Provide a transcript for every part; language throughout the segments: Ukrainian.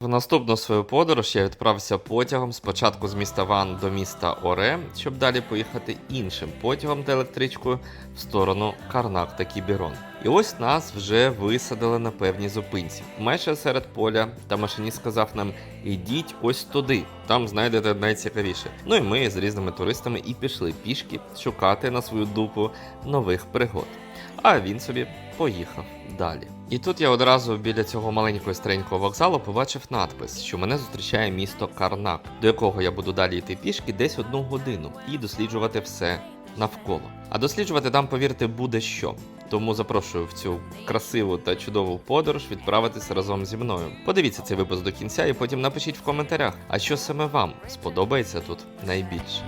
В наступну свою подорож я відправився потягом спочатку з міста Ван до міста Оре, щоб далі поїхати іншим потягом та електричкою в сторону Карнак та Кіберон. І ось нас вже висадили на певній зупинці, майже серед поля, та машиніст сказав нам: ідіть ось туди, там знайдете найцікавіше. Ну і ми з різними туристами і пішли пішки шукати на свою дупу нових пригод. А він собі поїхав далі. І тут я одразу біля цього маленького старенького вокзалу побачив надпис, що мене зустрічає місто Карнак, до якого я буду далі йти пішки десь одну годину і досліджувати все навколо. А досліджувати там, повірте, буде що. Тому запрошую в цю красиву та чудову подорож відправитися разом зі мною. Подивіться цей випуск до кінця і потім напишіть в коментарях, а що саме вам сподобається тут найбільше.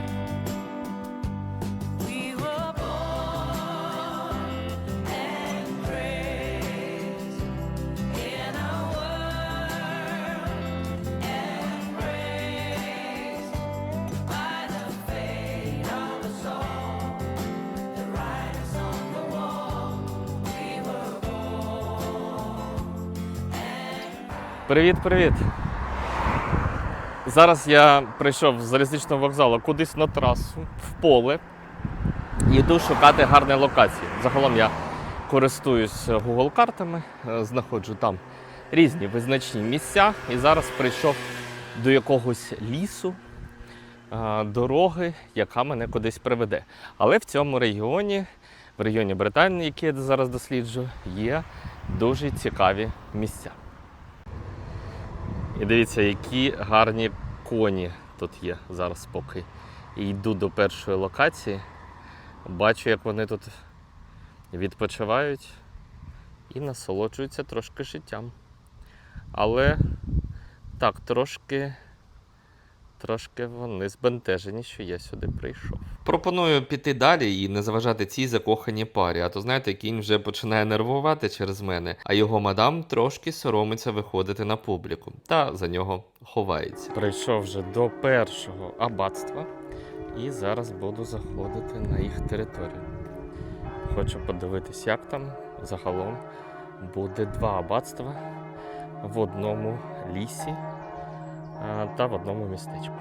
Привіт, привіт. Зараз я прийшов з залізничного вокзалу кудись на трасу, в поле. Йду шукати гарні локації. Загалом я користуюсь Google картами, е, знаходжу там різні визначні місця. І зараз прийшов до якогось лісу, е, дороги, яка мене кудись приведе. Але в цьому регіоні, в регіоні Британії, який я зараз досліджую, є дуже цікаві місця. І дивіться, які гарні коні тут є зараз поки. І йду до першої локації. Бачу, як вони тут відпочивають і насолоджуються трошки життям. Але так, трошки, трошки вони збентежені, що я сюди прийшов. Пропоную піти далі і не заважати цій закоханій парі, а то знаєте, кінь вже починає нервувати через мене, а його мадам трошки соромиться виходити на публіку та за нього ховається. Прийшов вже до першого аббатства і зараз буду заходити на їх територію. Хочу подивитись, як там загалом буде два аббатства в одному лісі та в одному містечку.